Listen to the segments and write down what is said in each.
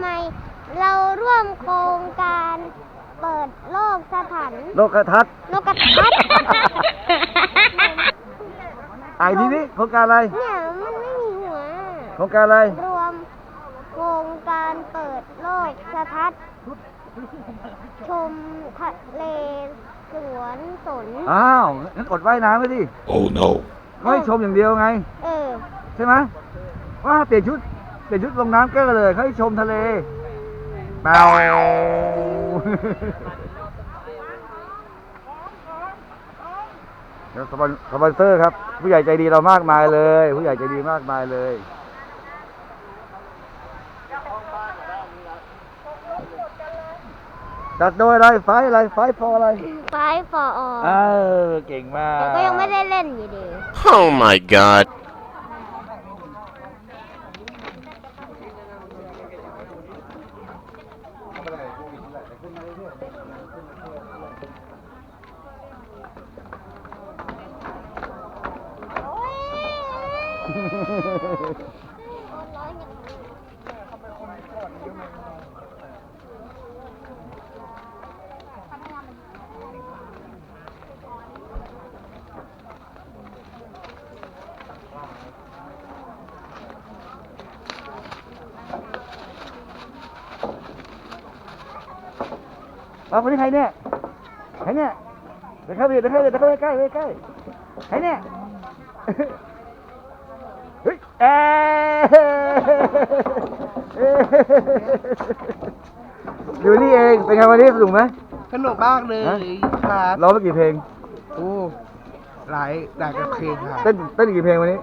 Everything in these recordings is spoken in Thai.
ไมเราร่วมโครงการเปิดโลกสถานโลกทัศน์โลกทัศน์ไอ้นี่นี่โครงการอะไร เนี่ยมันไม่มีหัว โครงการอะไร รวมโครงการเปิดโลกสทัศน์ชมทะเลสวนสน อ้าวงั้นอดว่ายน้ำไปดิ Oh no. เขาให้ชมอย่างเดียวไง เออ ใช่ไหมว่าเปลี่ยนชุด เปลี่ยนชุดลงน้ำก็เลยเขาให้ชมทะเลเปล่าเดี๋ยวสปอนสปอนเซอร์ครับ ผู้ใหญ่ใจดีเรามากมายเลย ผู้ใหญ่ใจดีมากมายเลยจัดโดยอะไรไฟอะไรไฟพออะไรไฟฟอร์อเออเก่งมากแต่ก็ยังไม่ได้เล่นอยู่ดี Oh my god. เอาคนนี้ใครเนี่ยใครเนี่ยเดี๋ยวเข้าไปเดี๋ยวเข้าไปเดี๋ยวเข้าไปใกล้ใกล้ใครเนี่ยเฮ้ยเอ๊ะเอ๊ะอยู่นี่เองเป็นไงวันนี้สนุกไหมสนุกมากเลยฮะครับร้องไปกี่เพลงโอ้หลายหลายกับเพลงครับเต้นเต้นกี่เพลงวันนี้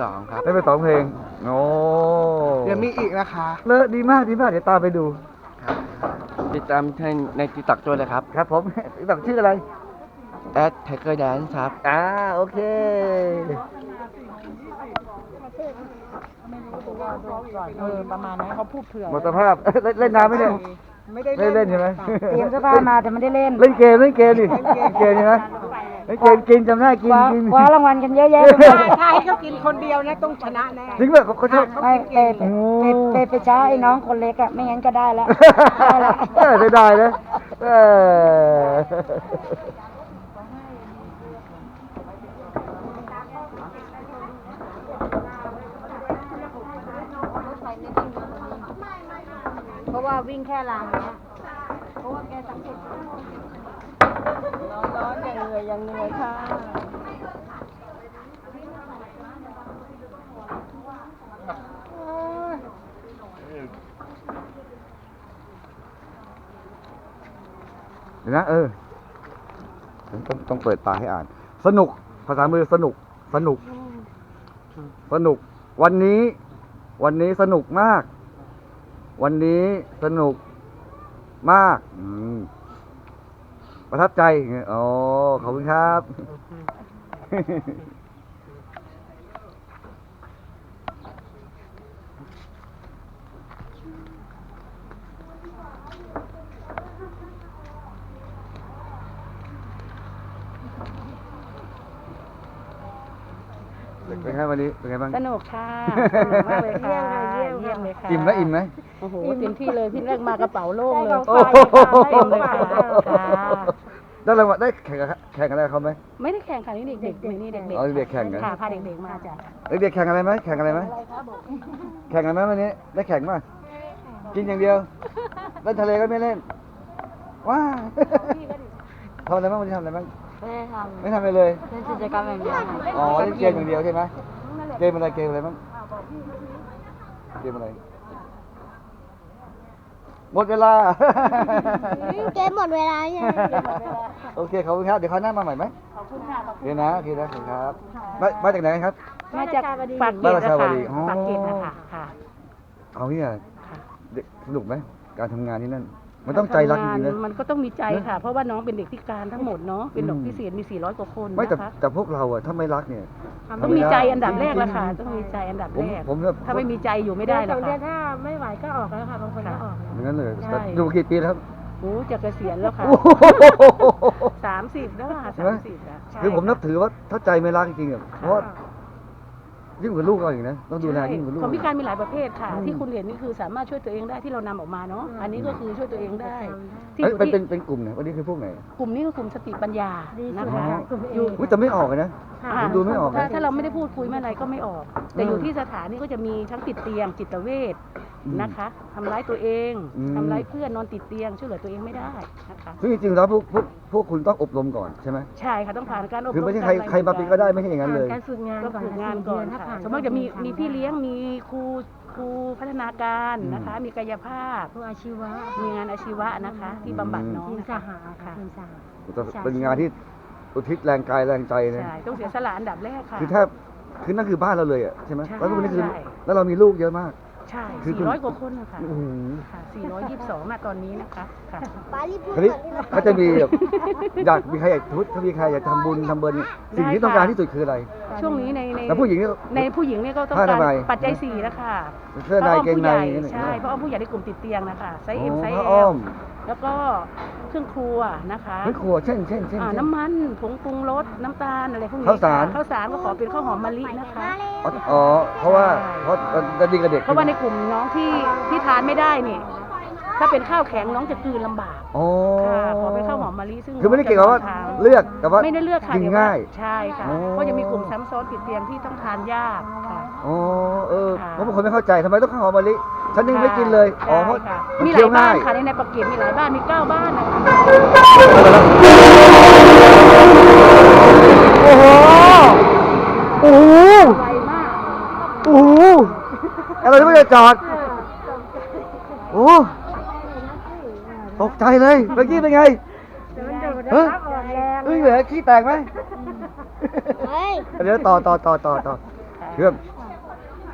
สองครับเต้นไปสองเพลงโอ้เดี๋ยวมีอีกนะคะ เลอะดีมากดีมากเดี๋ยวตามไปดู ติดตามในติ๊กต็อกด้วยเลยครับครับผม ตักชื่ออะไรแอดไทเกอร์แดนครับ อ่าโอเค เออประมาณนั้นเขาพูดเผื่อหมดสภาพ เล่นเล่นน้ำไหมเนี่ยไม่ได้เล่นเล่นใช่ไหมเตรียมเสื้อผ้ามาแต่ไม่ได้เล่น เล่นเกมเล่นเกมดิเล่นเกมใช่ไหม เล่นเกมกินจำได้กินคว้ากินคว้ารางวัลกันเยอะแยะไปหมดถ้าให้เขากินคนเดียวนะต้องชนะแน่จริงป่ะเขาเขาชอบไม่เปไปไปไปช้าไอ้น้องคนเล็กอะไม่งั้นก็ได้แล้วได้ละเออได้ได้นะเออเพราะว่าวิ่งแค่รางเนี้ย ร้อนอ ย่างยอย่างเหนื่อยค่ะเดี๋ยวนะเออต้องต้องเปิดตาให้อ่าน สนุกภาษามือสนุก สนุก สนุก วันนี้ วันนี้สนุกมาก วันนี้สนุกมาก อืม ประทับใจ อ๋อ ขอบคุณครับ เป็นไงวันนี้เป็นไงบ้าง สนุกค่ะสนุกมากเลยค่ะเยี่ยมเลยค่ะอิ่มไหมอิ่มไหมโอ้โหเต็มที่เลยพี่เล็กมากระเป๋าโล่งเลยโอ้โหเต็มเลยค่ะค่ะได้รางวัลได้แข่งกับแข่งอะไรกับเขาไหมไม่ได้แข่งค่ะนี่เด็กๆนี่เด็กอ๋อเด็กแข่งกันค่ะพาเด็กๆมาจ้ะเอ้ยเด็กแข่งอะไรไหมแข่งอะไรไหมแข่งอะไรไหมวันนี้ ได้แข่งป่ะกินอย่างเดียวเล่นทะเลก็ไม่เล่นว้าทำอะไรบ้างวันนี้ทำอะไรบ้าง ไม่ได้ทไม่ทำอะไรเลยำเล่นกิจกรรมอย่างเดียวค่ะอ๋อเล่นเกมอย่างเดียวใช่ไหมเกมอะไรเกมอะไรบ้างเกมอะไร หมดเวลา เกมหมดเวลายังโอเคขอบคุณครับ เดี๋ยวเขาวหน้ามาใหม่ไหมขอบคุณค่ะเดี๋ยวนะโอเคนะขอบคุณครับมามาจากไหนครับ มาจากปากเกร็ดบ้านนะราชาวคะดีอ๋อปากเกร็ดนะคะค่ะ เอาเนี่ยเด็กสนุกไหมการทำงานที่นั่น มันต้องใจรักจริงๆนะ มันก็ต้องมีใจค่ะ เพราะว่าน้องเป็นเด็กพิการทั้งหมดเนาะ เป็นเด็กอืมพิเศษมี 400 กว่าคนไม่แต่นะคะแต่พวกเราอะถ้าไม่รักเนี่ย ต้องมีใจอันดับแรกจงๆละค่ะ ต้องมีใจอันดับผมแรก ผมเนี่ยถ้าไม่มีใจอยู่ไม่ได้หรอกค่ะถ้าไม่ไหวก็ออกแล้วค่ะบางคนก็ออกอย่างนั้นเลยใช่แต่อยู่กี่ปีแล้วครับ โอ้จะเกษียณแล้วค่ะโอ้โหสามสิบแล้วค่ะใช่ไหม สามสิบอะใช่คือผมนับะถือว่าถ้าใจไม่รักจริงๆอะเพราะว่า ยิ่งกว่าลูกเราอีกนะต้องดูแลยิ่งกว่าลูกคนพิการมีหลายประเภทค่ะ ที่คุณเห็นนี่คือสามารถช่วยตัวเองได้ที่เรานำออกมาเนาะอันนี้ก็คือช่วยตัวเองได้ที่เอ้อยยู่เป็นที่เป็นเป็นกลุ่มไหนวันนี้คือพวกไหนกลุ่มนี้คือกลุ่มสติปัญญานะคะอ๋ออยู่ อุ้ยแต่ไม่ออกเลยนะอ่าผมดูไม่ออกถ้านะถ้าเราไม่ได้พูดคุยไม่อะไรก็ไม่ออก แต่อืมอยู่ที่สถานนี่ก็จะมีทั้งติดเตียงจิตเวชอืม นะคะทำร้ายตัวเองอืม ทำร้ายเพื่อนนอนติดเตียงช่วยเหลือตัวเองไม่ได้นะคะซึ่งจริงๆแล้วพวกพวกพวกคุณต้องอบรมก่อนใช่ไหมใช่ค่ะต้องผ่านการอบรมคือไม่ใช่ใครกอะใครมาเป็นก็ได้ไม่ใช่อย่างนั้นเลย การฝึกงานก็ก่อนฝึกงานสี่ก่อนเดืถ้าค่ะผ่านสมมติจะมีก็มีพี่เลี้ยงมีครูครูพัฒนาการนะคะ มีกายภาพครูอาชีวะมีงานอาชีวะนะคะ ที่บำบัดน้องทีมนะสคะ หาค่ะค่ะ ทีมสหาเป็นงานที่อุทิศแรงกายแรงใจนะใช่ต้องเสียสละอันดับแรกค่ะ คือแทบคือนั่นคือบ้านเราเลยอะใช่ไหมใช่แล้วพวกนี้คือใช่ แล้วเรามีลูกเยอะมาก ใช่คือคุณ 400กว่าคนนะคะโอ้โหค่ะ422มาตอนนี้นะคะค่ะ ปารีพูดคราวนี้ก่อนที่เราก็จะมีแบบอยากมีใครอยากทุถ้ามีใครอยากทำบุญทำเบิร์นสิ่งที่ต้องการที่สุดคืออะไร ช่วงนี้ในในแล้วผู้หญิงนี่ในผู้หญิงเนี่ยก็ต้องผ้าการทำไมยปัจจัยสี่แล้วค่ะเสื้อในเกงในพระอ้อมผู้ใหญ่นี่ใช่เพราะอ้อมผู้ใหญ่ในกลุ่มติดเตียงนะคะไซส์เอ็มไซส์พระเออ้อลม แล้วก็เครื่องครัวนะคะไม่ครัวเช่นเช่นเช่นอ่าเช่น น้ำมันผงปรุงรสน้ำตาลอะไรพวกนี้ข้าวสาร ค่ะข้าวสารก็ขอเป็นข้าวหอมมะลินะคะ อ๋ออ๋อเพราะว่าเพราะจะดีกับเด็กเพราะว่าในกลุ่มน้องที่ที่ทานไม่ได้นี่ ถ้าเป็นข้าวแข็งน้องจะกลืนลำบากอ๋อค่ะขอเป็นข้าวหอมมะลิซึ่งคือไม่ได้เกี่ยวกับว่าน้องจะทนเลือกแต่ว่าไม่ได้เลือกค่ะกินเดี๋ยวว่ง่าย ใช่ค่ะอ๋อ เพราะจะมีกลุ่มซ้ำซ้อนติดเตียงที่ต้องทานยากค่ะ อ๋อเออค่ะเพราะบางคนไม่เข้าใจทำไมต้องข้าวหอมมะลิฉันยังไม่กินเลยอ๋อเพราะใช่ค่ะมันมีหเคี้ลายยวบ้าง่านย ค่ะในในปักเกร็ดมีหลายบ้านมีเก้าบ้านนะคะโอ้โห โอ้โห ไวมากโอ้โหอะไรที่ไม่ได้จอด โอ้ ตกใจเลยเมื่อกี้เป็นไงเฮ้ยเฮ้ยเหลือขี้แตกไหมเฮ้ยเดี๋ยวต่อต่อต่อต่อต่อเชื่อม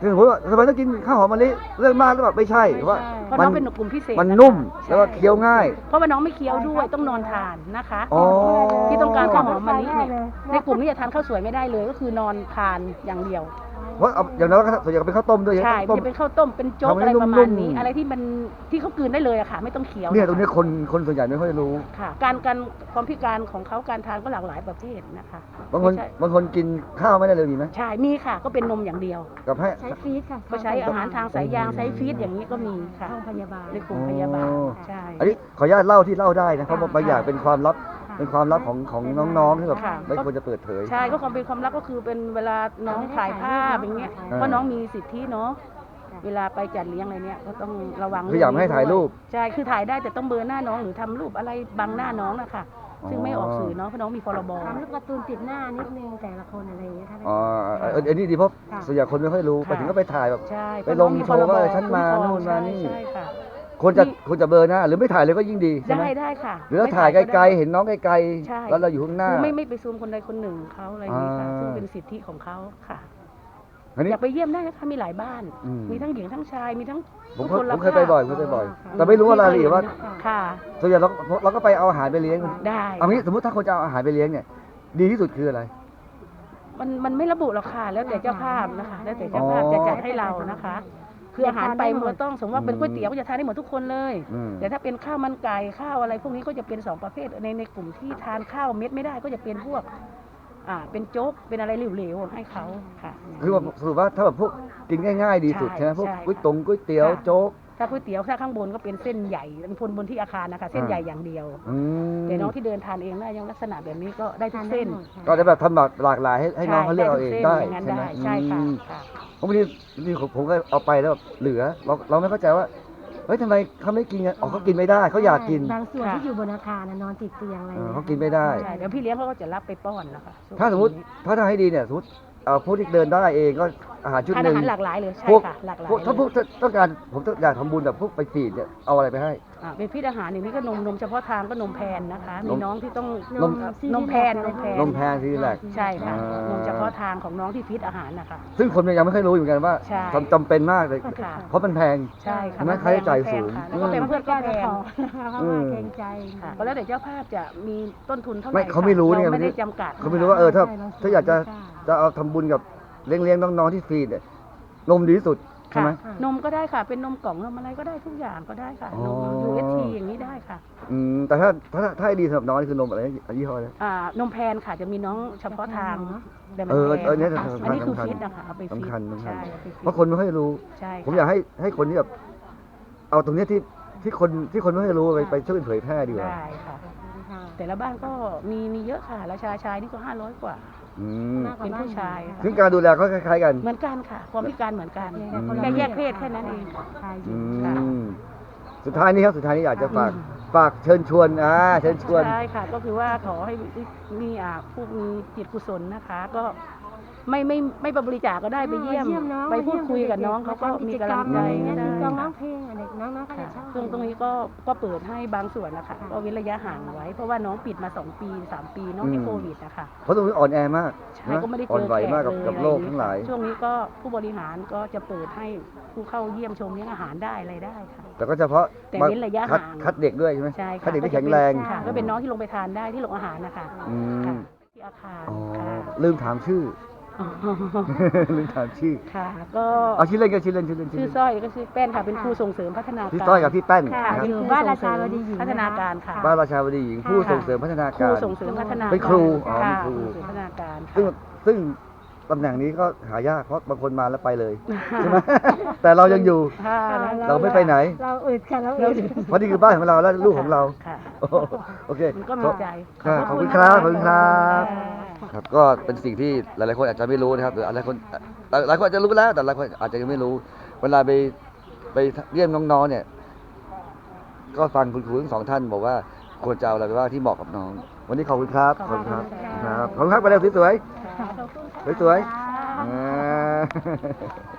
คือสมมติว่าทำไมต้องกินข้าวหอมมะลิเรื่องมากหรือเปล่าไม่ใช่เพราะว่าเพราะมัน้องเป็นกลุ่มพิเศษมันนะคะนุ่มใช่แล้วก็เคี้ยวง่าย เพราะว่าน้องไม่เคี้ยวด้วยต้องนอนทานนะคะอ๋อที่ต้องการข้าวหอมมะลิเนี่ยในกลุ่มนี้จะทานข้าวสวยไม่ได้เลยก็คือนอนทานอย่างเดียว เพราะเอาอย่างนั้นก็ส่วนใหญ่ก็เป็นข้าวต้มด้วยใช่ต้ม จะเป็นข้าวต้มเป็นโจ๊กทำให้อะไรประมาณนุ่มๆนี้อะไรที่มันที่เขากลืนได้เลยอะค่ะ ไม่ต้องเคี้ยวเนี่ยะคะตรงนี้คนคนส่วนใหญ่ไม่ค่อยรู้ค่ะ การการความพิการของเขาการทานก็หลากหลายประเภทนะคะบางคนไม่ใช่บางคนกินข้าวไม่ได้เลยมีไหมใช่มีค่ะ ก็เป็นนมอย่างเดียว กับให้ ใช้ฟีดค่ะก็ใช้อาหารทางสายยางใช้ฟีดอย่างนี้ก็มีค่ะห้องพยาบาล ในกลุ่มพยาบาล อ๋อ ใช่ อันนี้ขออนุญาตเล่าที่เล่าได้นะเพราะค่ะบางอย่างเป็นความลับค่ะ เป็นความลับของของน้องๆที่แบบค่ะ ไม่ควรจะเปิดเผย ใช่ก็ความเป็นความรักก็คือเป็นเวลาน้องถ่ายภาพอย่างเงี้ยอ่าเพราะน้องมีสิทธิเนาะเวลาไปจัดเลี้ยงอะไรเนี่ยก็ต้องระวังคืออยากไม่ให้ถ่ายรูปใช่คือถ่ายได้แต่ต้องเบลอร์หน้าน้อง หรือทำรูปอะไรบังหน้าน้องนะคะซึ่งไม่ออกสื่อเนาะเพราะน้องมีพรบ ทำรูปการ์ตูนติดหน้านิดนึงแต่ละคนอะไรอย่างเงี้ยถ้าเป็น อ๋อเอออันนี้ดีเพราะค่ะส่วนใหญ่คนไม่ค่อยรู้ไปถึงก็ไปถ่ายแบบ ใช่ไปลงโชว์ว่าฉันมาคุ้ครองนู่นมานี่ ใช่ค่ะ ควรจะควรจะเบลอร์หน้าหรือไม่ถ่ายเลยก็ยิ่งดีใช่ไหมได้ได้ค่ะหรือเราถ่ายไกลๆเห็นน้องไกลใช่ ๆแล้วเราอยู่ข้างหน้า คือไม่ไม่ไปซูมคนใดคนหนึ่งเขาอะไรอย่างนี้ค่ะอ่า ซึ่งเป็นสิทธิของเขาค่ะ อันนี้อยากไปเยี่ยมได้นะคะมีหลายบ้าน อืม มีทั้งหญิงทั้งชายมีทั้งผมทุกเคยคนผมเคยภาพไปบ่อยเคยไปบ่อย แต่ไม่รู้ว่ารายละเอียดว่าค่ะ ส่วนใหญ่เราเราก็ไปเอาอาหารไปเลี้ยงได้เอางี้สมมติถ้าคนจะเอาอาหารไปเลี้ยงเนี่ย ดีที่สุดคืออะไร มันมันไม่ระบุหรอกค่ะ แล้วแต่เจ้าภาพนะคะ แล้วแต่เจ้าภาพอ๋อ จะจัดให้เรานะคะ คืออาหารไปมันก็ต้องสมมติว่าเป็นก๋วยเตี๋ยวก็จะทานได้หมดทุกคนเลย อืม แต่ถ้าเป็นข้าวมันไก่ข้าวอะไร พวกนี้ก็จะเป็นสองประเภทในในกลุ่มที่ทานข้าวเม็ดไม่ได้ก็จะเป็นพวก อ่า เป็นโจ๊กเป็นอะไรเหลวๆให้เขาค่ะ คือว่าสรุปว่าถ้าแบบพวกกินง่าย ๆ ดีสุดใช่ใช่ไหมพวกใช่ก๋วยตงก๋วยเตี๋ยวค่ะ โจ๊ก ถ้าก๋วยเตี๋ยวถ้าข้างบนก็เป็นเส้นใหญ่เป็นพนบนที่อาคารนะคะ เส้นอ่าใหญ่อย่างเดียวอืมแต่น้องที่เดินทานเองได้ยังลักษณะแบบนี้ก็ได้ทุกเส้น ก็จะแบบทำแบบหลากหลายให้ให้น้องเขาเลือกเอาเองได้ใช่อย่างนั้นใช่ไหมได้ใช่ค่ะอืมค่ะ เพราะบางทีนี่ผมผมก็เอาไปแล้วแบบเหลือ เราเราไม่เข้าใจว่าเฮ้ยทำไมเขาไม่กินกันอ๋อเขากินไม่ได้เขาอยากกิน บางส่วนค่ะที่อยู่บนอาคารน่ะนอนติดเตียงอะไรเออเนี่ยเขากินไม่ได้ ใช่เดี๋ยวพี่เลี้ยงเขาก็จะรับไปป้อนนะคะถ้าสมมติถ้าทางให้ดีเนี่ยสมมติเอ่อผู้ที่เดินได้เองก็อาหารชุดทานหนึ่อางหารหลากหลายเลยใช่พวกค่ะหลากหลายพวกถ้าพวกเลยต้องการผมต้องอยากทำบุญแบบพวกไปฟีดเนี่ยเอาอะไรไปให้อ่าเป็นพิษอาหารอย่างนี้ก็นมนมเฉพาะทางก็นมแพนนะคะนมีมน้องที่ต้องนม นมแพนนมแพนนมแพงทีแรก ใช่ค่ะอ่าน นมเฉพาะทางของน้องที่พิษอาหารนะคะ ซึ่งคนยังไม่ค่อยรู้อยู่เหมือนกันว่าใช่ จำจำเป็นมากเลย ค่ะ เพราะมันแพง ใช่ค่ะเห็นไหมนแพค่าใช้จ่ายสูงค่ะแล้วก็เป็นเพื่อนก็แพงเพราะว่าเกรงใจ ค่ะก็แล้วแต่เจ้าภาพจะมีต้นทุนเท่าไหร่ไม่เขาไม่รู้เนี่ย เราไม่ได้จำกัดเขาไม่รู้ว่าเออถ้าถ้าอยากจะจะเอาทำบุญกับเลี้ยงเลี้ยงน้องๆที่ฟีดเนี่ยนมดีที่สุด ใช่ไหมค่ะนมก็ได้ค่ะ เป็นนมกล่องนมอะไรก็ได้ทุกอย่างก็ได้ค่ะอ๋นอม UST อย่างนี้ได้ค่ะอืมแต่ถ้าถ้าถ้าให้ดีสำหรับน้องนี่คือนมอะไรยี่ห้ออะไร อ่านมแพนค่ะจะมีน้องเฉพาะทางแบบเออแพนเออเนี่ยค่ะสำคัญอันนี้คือสำคัญฟิตนะคะเอาไปฟิตสำคัญสำคัญ ใช่เอาไปฟิตเพราะคนไม่ค่อยรู้ ใช่ผมอยากให้ให้คนที่แบบเอาตรงเนี้ยที่ที่คนที่คนไม่ค่อยรู้ไปไปช่วยเผยแพร่ดีกว่า ได้ค่ะ แต่ละบ้านก็มีมีเยอะค่ะราชาชายนี่ก็ห้าร้อยกว่า อืมเป็นผู้ชายค่ะซึ่งการดูแลก็คล้ายๆกัน เหมือนกันค่ะ ความพิการเหมือนกันอืม แค่แยกเพศแค่นั้นเอง อืค่ะมสุดท้ายนี้ครับสุดท้ายนี้อยากจะฝากฝากเชิญชวนอ่าเชิญชวน ใช่ค่ะก็คือว่าขอให้มีอ่าผู้มีจิตกุศลนะคะ ก็ ไม่ไม่ไม่ไปบริจาคก็ได้ไปเยี่ยมไปพูดคุยกับน้องเขาก็มีกำลังใจอืมได้กองร้ค่ะองเพลงอะเด็กน้องๆก็จะค่ะชอบซึ่งตรงนี้ก็ก็เปิดให้บางส่วนนะคะก็เว้นระยะห่างไว้ เพราะว่าน้องปิดมาสองปีสามปีน้องที่โควิดนะคะ เพราะตรงนี้อ่อนแอมากใช่นะก็ไม่ได้อ่เจอนอไหวแขกมากกับเลยกับโลกทั้งหลาย ช่วงนี้ก็ผู้บริหารก็จะเปิดให้ผู้เข้าเยี่ยมชมเลี้ยงอาหารได้อะไรได้ค่ะ แต่ก็เฉพาะแต่เว้นระยะคัดห่างคัดเด็กด้วยใช่ไหมใช่ค่ะคัดเด็กที่แข็งแรงค่ะ ก็เป็นน้องที่ลงไปทานได้ที่โรงอาหารนะคะอืมค่ะที่อาคารอ๋อค่ะลืมถามชื่อ ลืมถามชื่อค่ะ ก็เอาชื่อเล่นก็ชื่อเล่นชื่อเล่นชื่อชื่อเล่น สร้อยก็ชื่อแป้นค่ะ เป็นครูส่งเสริมพัฒนาการ พี่ต้อยกับพี่แป้นค่ะนะครับเป็นครูบ้านส่รางเสริชามวดีหญิงพัฒนาการค่ะ บ้านราชาวดีหญิงผู้ค่ะ ส่งเสริมพัฒนาครูการ ส่งเสริมพัฒนาการเป็นครูอ๋อค่ะเป็นครูส่งเสริมพัฒนาการซึ่งค่ะซึ่งตำแหน่งนี้ก็หายากเพราะบางคนมาแล้วไปเลยใช่ไหมแต่เรายังอยู่ ค่ะเราไม่ไปไหน เราอึดค่ะเราอึด เพราะนี่คือบ้านของเราและลูกของเรา ค่ะ โอ้โหโอเคมันก็มีใจ ค่ะขอบคุณนะครับขอบคุณครัค่ะ ครับก็เป็นสิ่งที่หลายๆคนอาจจะไม่รู้นะครับหรือหลายคนหลายคนอาจจะรู้แล้ว แต่หลายคนอาจจะยังไม่รู้ เวลาไปไปเยี่ยมน้องๆเนี่ย ก็ฟังคุณครูทั้งสองท่านบอกว่าควรจะเอาอะไรไปว่างที่เหมาะกับน้อง วันนี้ขอบคุณครับขอบคุณครับครับขอบคุณครับไปเร็วสวยๆสวยๆอ่า